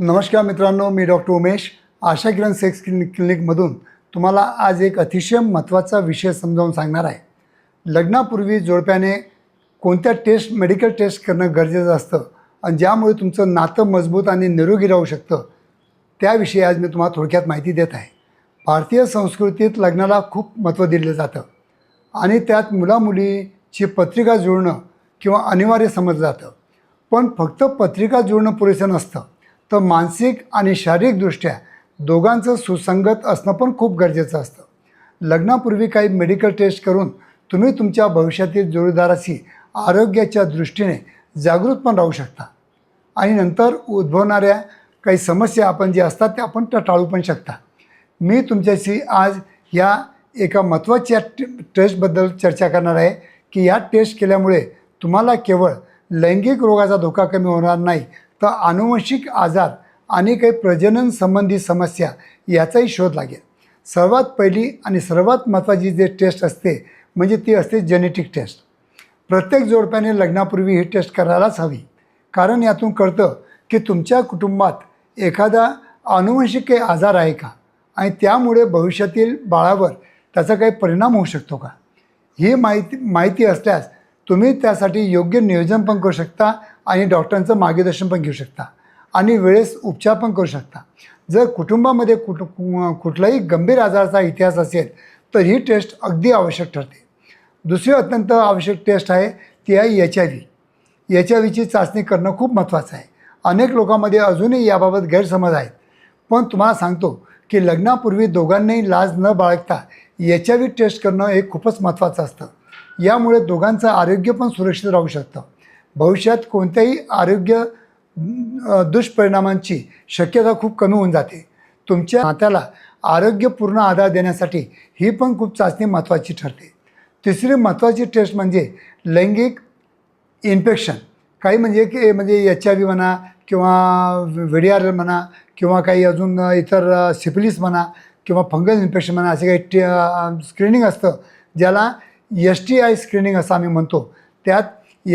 नमस्कार मित्रांनो मी doctor Umesh. Asha Kiran sex clinic क्लिनिकमधून तुम्हाला आज एक अतिशय महत्त्वाचा विषय समजावून सांगणार आहे. लग्नापूर्वी जोडप्याने कोणत्या टेस्ट मेडिकल टेस्ट करणं गरजेचं असतं आणि ज्यामुळे तुमचं नातं मजबूत आणि निरोगी राहू शकतं त्याविषयी आज मी तुम्हाला थोडक्यात माहिती देत आहे. भारतीय संस्कृतीत लग्नाला खूप महत्त्व दिलं जातं आणि त्यात मुलामुलीची पत्रिका जुळणं किंवा अनिवार्य समजलं जातं. पण फक्त पत्रिका जुळणं पुरेसं नसतं. तर मानसिक आणि शारीरिकदृष्ट्या दोघांचं सुसंगत असणं पण खूप गरजेचं असतं. लग्नापूर्वी काही मेडिकल टेस्ट करून तुम्ही तुमच्या भविष्यातील जोडीदाराशी आरोग्याच्या दृष्टीने जागृत पण राहू शकता. आणि नंतर उद्भवणाऱ्या काही समस्या आपण जे असतात त्या आपण त्या टाळू पण शकता. मी तुमच्याशी आज या एका महत्त्वाच्या टेस्टबद्दल चर्चा करणार आहे की या टेस्ट केल्यामुळे तुम्हाला केवळ लैंगिक रोगाचा धोका कमी होणार नाही तर अनुवंशिक आजार आणि काही प्रजनन संबंधी समस्या याचाही शोध लागेल. सर्वात पहिली आणि सर्वात महत्त्वाची जे टेस्ट असते म्हणजे ती असते जेनेटिक टेस्ट प्रत्येक जोडप्याने लग्नापूर्वी ही टेस्ट करायलाच हवी. कारण यातून कळतं की तुमच्या कुटुंबात एखादा अनुवंशिक काही आजार आहे का? आणि त्यामुळे भविष्यातील बाळावर त्याचा काही परिणाम होऊ शकतो का? ही माहिती माहिती असल्यास तुम्ही त्यासाठी योग्य नियोजन पण करू शकता आणि डॉक्टरांचं मार्गदर्शन पण घेऊ शकता. आणि वेळेस उपचार पण करू शकता. जर कुटुंबामध्ये कुठ कुठलाही गंभीर आजाराचा इतिहास असेल तर ही टेस्ट अगदी आवश्यक ठरते. दुसरी अत्यंत आवश्यक टेस्ट आहे ती आहे H I V. H I व्हीची चाचणी करणं खूप महत्त्वाचं आहे. अनेक लोकांमध्ये अजूनही याबाबत गैरसमज आहेत. पण तुम्हाला सांगतो की लग्नापूर्वी दोघांनाही लाज न बाळगता एच आय व्ही टेस्ट करणं हे खूपच महत्त्वाचं असतं. यामुळे दोघांचं आरोग्य पण सुरक्षित राहू शकतं. भविष्यात कोणत्याही आरोग्य दुष्परिणामांची शक्यता खूप कमी होऊन जाते. तुमच्या नात्याला आरोग्यपूर्ण आधार देण्यासाठी ही पण खूप चाचणी महत्त्वाची ठरते. तिसरी महत्त्वाची टेस्ट म्हणजे लैंगिक इन्फेक्शन. काही म्हणजे की म्हणजे एच आय व्ही म्हणा किंवा व्ही आर म्हणा किंवा काही अजून इतर सिफिलिस म्हणा किंवा फंगल इन्फेक्शन म्हणा असे काही टे स्क्रीनिंग असतं ज्याला एस टी आय स्क्रीनिंग असं आम्ही म्हणतो. त्यात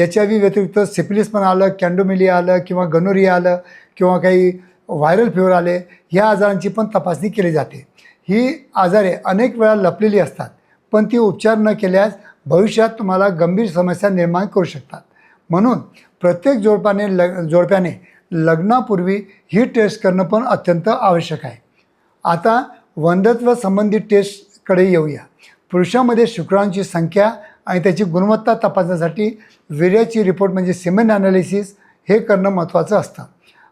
एच आय व्ही व्यतिरिक्त सिपिलिस पण आलं कॅन्डोमिलिया आलं किंवा गनोरिया आलं किंवा काही व्हायरल फिवर आले ह्या आजारांची पण तपासणी केली जाते. ही आजारे अनेक वेळा लपलेली असतात पण ती उपचार न केल्यास भविष्यात तुम्हाला गंभीर समस्या निर्माण करू शकतात. म्हणून प्रत्येक जोडपाने लग जोडप्याने लग्नापूर्वी ही टेस्ट करणं पण अत्यंत आवश्यक आहे. आता वंधत्व संबंधित टेस्टकडे येऊया. पुरुषामध्ये शुक्रांची संख्या आणि त्याची गुणवत्ता तपासण्यासाठी वीर्याची रिपोर्ट म्हणजे सिमेंट ॲनालिसिस हे करणं महत्त्वाचं असतं.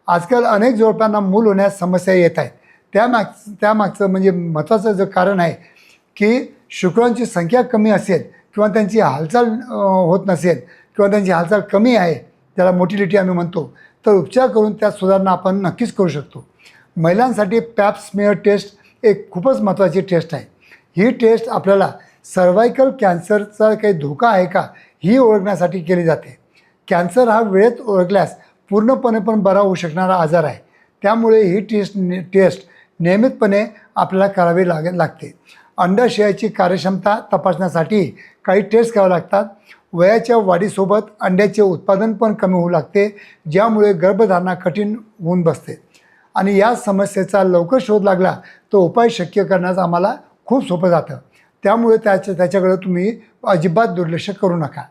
आजकाल अनेक जोडप्यांना मूल होण्यास समस्या येत आहेत. त्यामाग त्यामागचं म्हणजे महत्त्वाचं जे कारण आहे की शुक्रांची संख्या कमी असेल किंवा त्यांची हालचाल होत नसेल किंवा त्यांची हालचाल कमी आहे त्याला मोटिलिटी आम्ही म्हणतो तर उपचार करून त्यात सुधारणा आपण नक्कीच करू शकतो. महिलांसाठी पॅप स्मेअर टेस्ट एक खूपच महत्त्वाची टेस्ट आहे. ही टेस्ट आपल्याला सर्वायकल कॅन्सरचा काही धोका आहे का ही ओळखण्यासाठी केली जाते. कॅन्सर हा वेळेत ओळखल्यास पूर्णपणे पण बरा होऊ शकणारा आजार आहे. त्यामुळे ही टेस्ट टेस्ट नियमितपणे आपल्याला करावी लाग लागते. अंडाशयाची कार्यक्षमता तपासण्यासाठी काही टेस्ट करावे लागतात. वयाच्या वाढीसोबत अंड्याचे उत्पादन पण कमी होऊ लागते ज्यामुळे गर्भधारणा कठीण होऊन बसते. आणि या समस्येचा लवकर शोध लागला तो उपाय शक्य करण्याचं आम्हाला खूप सोपं जातं. त्यामुळे त्याच्या त्याच्याकडे तुम्ही अजिबात दुर्लक्ष करू नका.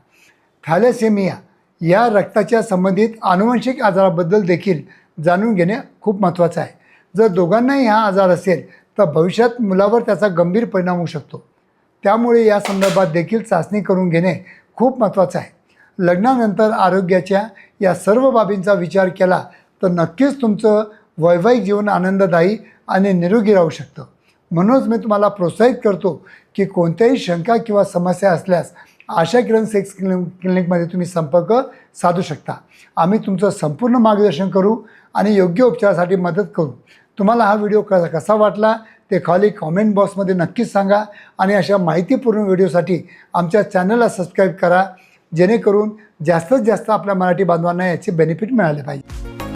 थॅलेसेमिया या रक्ताच्या संबंधित आनुवंशिक आजाराबद्दल देखील जाणून घेणे खूप महत्त्वाचं आहे. जर दोघांनाही हा आजार असेल तर भविष्यात मुलावर त्याचा गंभीर परिणाम होऊ शकतो. त्यामुळे या संदर्भात देखील चाचणी करून घेणे खूप महत्त्वाचं आहे. लग्नानंतर आरोग्याच्या या सर्व बाबींचा विचार केला तर नक्कीच तुमचं वैवाहिक जीवन आनंददायी आणि निरोगी राहू शकतं. म्हणूनच मी तुम्हाला प्रोत्साहित करतो की कोणत्याही शंका किंवा समस्या असल्यास आशा किरण सेक्स क्लिनिक क्लिनिकमध्ये तुम्ही संपर्क साधू शकता. आम्ही तुमचं संपूर्ण मार्गदर्शन करू आणि योग्य उपचारासाठी मदत करू. तुम्हाला हा व्हिडिओ क कसा वाटला ते खाली कॉमेंट बॉक्समध्ये नक्कीच सांगा आणि अशा माहितीपूर्ण व्हिडिओसाठी आमच्या चॅनलला सबस्क्राईब करा जेणेकरून जास्तीत जास्त आपल्या मराठी बांधवांना याचे बेनिफिट मिळाले पाहिजे.